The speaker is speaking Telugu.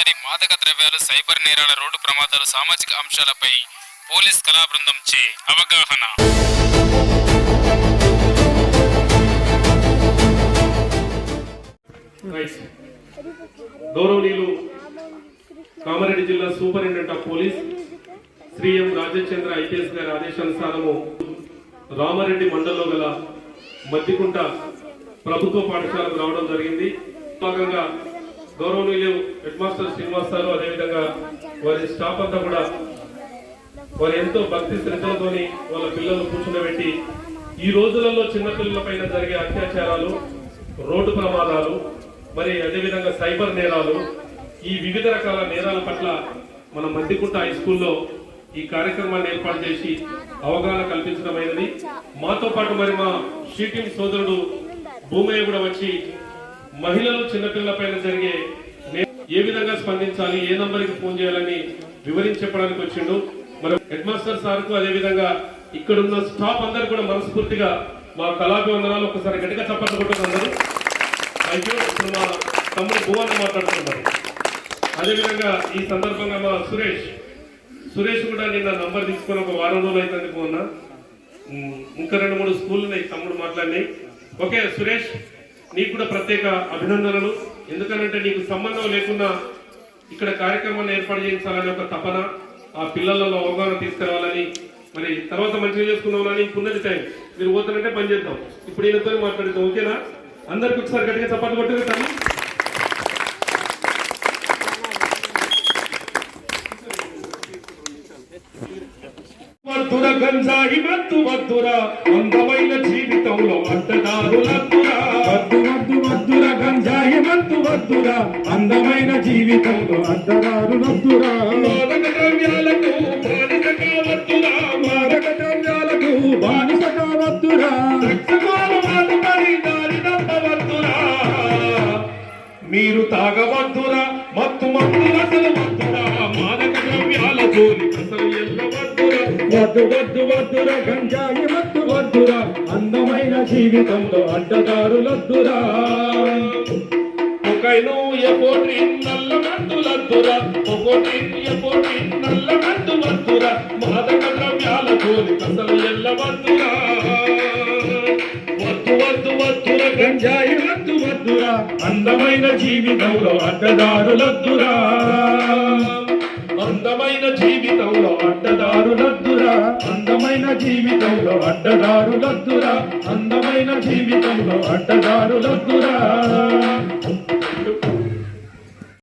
రహదారి మాదక ద్రవ్యాలు సైబర్ నేరాల రోడ్డు ప్రమాదాలు సామాజిక అంశాలపై పోలీస్ కళా బృందం చే అవగాహన. గౌరవనీయులు కామారెడ్డి జిల్లా superintendent of police Shri M Rajachandra IPS గారి ఆదేశానుసారము రామారెడ్డి మండలంలో గల మద్దికుంట ప్రభుత్వ పాఠశాలకు రావడం జరిగింది. భాగంగా గౌరవనీయులు హెడ్ మాస్టర్ శ్రీనివాస్ గారు అదేవిధంగా వారి స్టాఫ్ అంతా కూడా వారు ఎంతో భక్తి శ్రద్ధలతోని వాళ్ళ పిల్లలు కూర్చుండబెట్టి ఈ రోజులలో చిన్నపిల్లల పైన జరిగే అత్యాచారాలు రోడ్డు ప్రమాదాలు మరి అదేవిధంగా సైబర్ నేరాలు ఈ వివిధ రకాల నేరాల పట్ల మన మద్దికుంట హై స్కూల్లో ఈ కార్యక్రమాన్ని ఏర్పాటు చేసి అవగాహన కల్పించడమైనది మాతో పాటు మరి మా షీటింగ్ సోదరుడు భూమయ్య కూడా వచ్చి మహిళలు చిన్నపిల్లల పైన జరిగే ఏ విధంగా స్పందించాలి ఏ నంబర్కి ఫోన్ చేయాలని వివరించి చెప్పడానికి వచ్చిండు. మరి హెడ్ మాస్టర్ సార్కు అదే విధంగా ఇక్కడ ఉన్న స్టాఫ్ అందరు కూడా మనస్ఫూర్తిగా మా కళాభివందనాలు ఒకసారి గట్టిగా చప్పట్లు కొట్టుకుని థ్యాంక్ యూ ఇప్పుడు మా తమ్ముడు భువన్ మాట్లాడుతున్నారు అదేవిధంగా ఈ సందర్భంగా మా సురేష్ సురేష్ కూడా నిన్న నంబర్ తీసుకొని ఒక వారం రోజులు అవుతుంది పోన్న ఇంకా రెండు మూడు స్కూల్ ఉన్నాయి తమ్ముడు మాట్లాడినాయి ఓకే సురేష్. నీకు కూడా ప్రత్యేక అభినందనలు. ఎందుకనంటే నీకు సంబంధం లేకుండా ఇక్కడ కార్యక్రమాన్ని ఏర్పాటు చేయించాలనే ఒక తపన ఆ పిల్లలలో అవగాహన తీసుకురావాలని మరి తర్వాత మంచిగా చేసుకుందామని ఉన్నది టైం మీరు పోతానంటే పని చేద్దాం. ఇప్పుడు ఈయనతో మాట్లాడుతాం ఓకేనా? అందరికి ఒకసారి గట్టిగా చప్పట్లు కొట్టుకుంటాను వద్దుర గంజాయి మత్తు వద్దుర అందమైన జీవి వద్దుర అందమైన జీవితంలో అద్దరారు వద్దురా మాదక ద్రవ్యాలకు బానిస కావద్దురా మారక ద్రవ్యాలకు బానిస కావద్దురా మీరు తాగవద్దురా మత్తు మందులసలు వద్దురా. మాదక ద్రవ్యాల జోలి అసలు ఎల్లవద్దురా. వద్దు వద్దు వద్దుర గంజాయి వద్దు వద్దురా. అందమైన జీవితంలో అడ్డదారులద్దురా ఒకైను ఎపోటి నల్ల మందులద్దురా ఒకటి ఎపోటి నల్ల మందు వద్దురా మాదక ద్రవ్యాల జోలి అసలు ఎల్లవద్దురా వద్దు వద్దు వద్దురా గంజాయి వద్దు వద్దురా అందమైన జీవితంలో అడ్డదారులద్దురా. అందమైన జీవితంలో అడ్డదారులద్దురా అందమైన జీవితంలో అడ్డదారులద్దురా అందమైన జీవితంలో అడ్డదారులద్దురా.